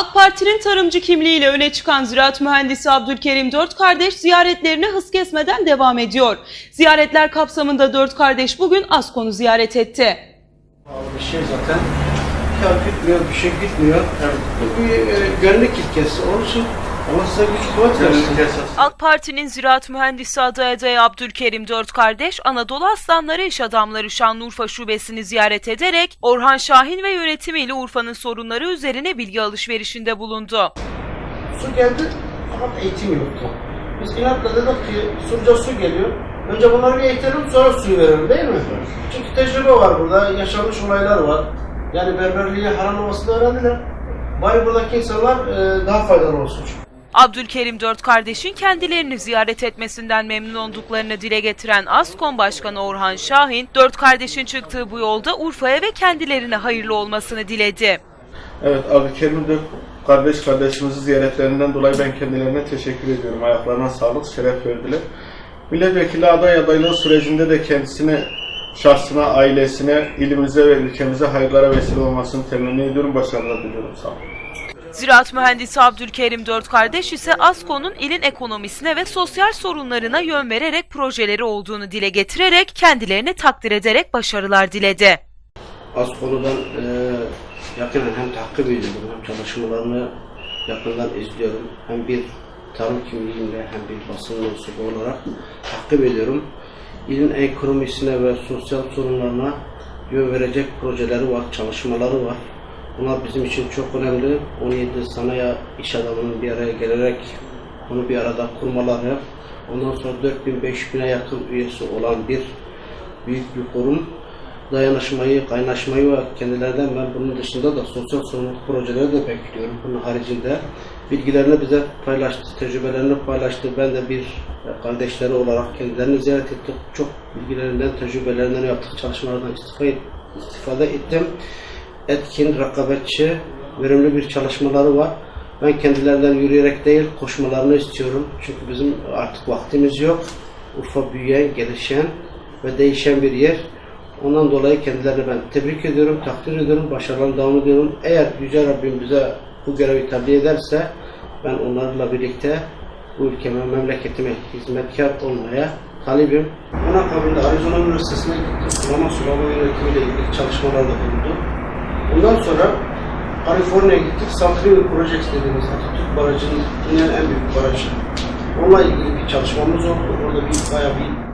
AK Parti'nin tarımcı kimliğiyle öne çıkan ziraat mühendisi Abdülkerim Dört Kardeş ziyaretlerine hız kesmeden devam ediyor. Ziyaretler kapsamında Dört Kardeş bugün Askon'u ziyaret etti. Bir şey zaten kar gitmiyor, bir şey gitmiyor. Bu bir e, gönüllük ilkesi. İçin Allah size güç kuvvet versin. AK Parti'nin ziraat mühendisi aday adayı Abdülkerim Dört Kardeş, Anadolu Aslanları İş Adamları Şanlıurfa Şubesini ziyaret ederek Orhan Şahin ve yönetimiyle Urfa'nın sorunları üzerine bilgi alışverişinde bulundu. Su geldi fakat eğitim yoktu. Biz inatla dedik ki Surca su geliyor. Önce bunları bir eğitelim sonra suyu verelim değil mi? Çünkü tecrübe var burada, yaşanmış olaylar var. Yani berberliğe haram olmasını öğrendiler. Bari buradaki insanlar e, daha faydalı olsun. Abdülkerim Dört Kardeş'in kendilerini ziyaret etmesinden memnun olduklarını dile getiren ASKON Başkanı Orhan Şahin, Dört Kardeş'in çıktığı bu yolda Urfa'ya ve kendilerine hayırlı olmasını diledi. Evet, abi Kerim de kardeş kardeşimizi ziyaretlerinden dolayı ben kendilerine teşekkür ediyorum. Ayaklarına sağlık, şeref verdiler. Milletvekili aday adaylığı sürecinde de kendisine, şahsına, ailesine, ilimize ve ülkemize hayırlara vesile olmasını temenni ediyorum. Başarılar diliyorum. Sağ olun. Ziraat mühendisi Abdülkerim Dört Kardeş ise ASKO'nun ilin ekonomisine ve sosyal sorunlarına yön vererek projeleri olduğunu dile getirerek kendilerini takdir ederek başarılar diledi. Az konudan e, yakinen hem takip ediyorum hem çalışmalarını yakından izliyorum. Hem bir tarım kimliğimle hem bir basın mensubu olarak takip ediyorum. İlin ekonomisine ve sosyal sorunlarına yön verecek projeleri var, çalışmaları var. Bunlar bizim için çok önemli. 17 sanayi iş adamının bir araya gelerek bunu bir arada kurmaları, ondan sonra 4000-5000'e yakın üyesi olan bir büyük bir kurum dayanışmayı, kaynaşmayı ve kendilerinden ben bunun dışında da sosyal sorumluluk projeleri de bekliyorum. Bunun haricinde bilgilerini bize paylaştı, tecrübelerini paylaştı. Ben de bir kardeşleri olarak kendilerini ziyaret ettim. Çok bilgilerinden, tecrübelerinden yaptık çalışmalardan istifade ettim. Etkin, rekabetçi, verimli bir çalışmaları var. Ben kendilerinden yürüyerek değil, koşmalarını istiyorum. Çünkü bizim artık vaktimiz yok. Urfa büyüyen, gelişen ve değişen bir yer. Ondan dolayı kendilerini ben tebrik ediyorum, takdir ediyorum, başarılarına devam ediyorum. Eğer Yüce Rabbim bize bu görevi tabi ederse ben onlarla birlikte bu ülkeme, memleketime hizmetkar olmaya talibim. Bunun akabinde Arizona Üniversitesi'ne gittim. Sulama sulama yönetimiyle ilgili çalışmalarda bulundum. Ondan sonra Kaliforniya'ya gittik. Saltrill Project dediğimiz Atatürk Barajı'nın dünyanın en büyük barajı. Onunla ilgili bir çalışmamız oldu. Orada bir bayağı bir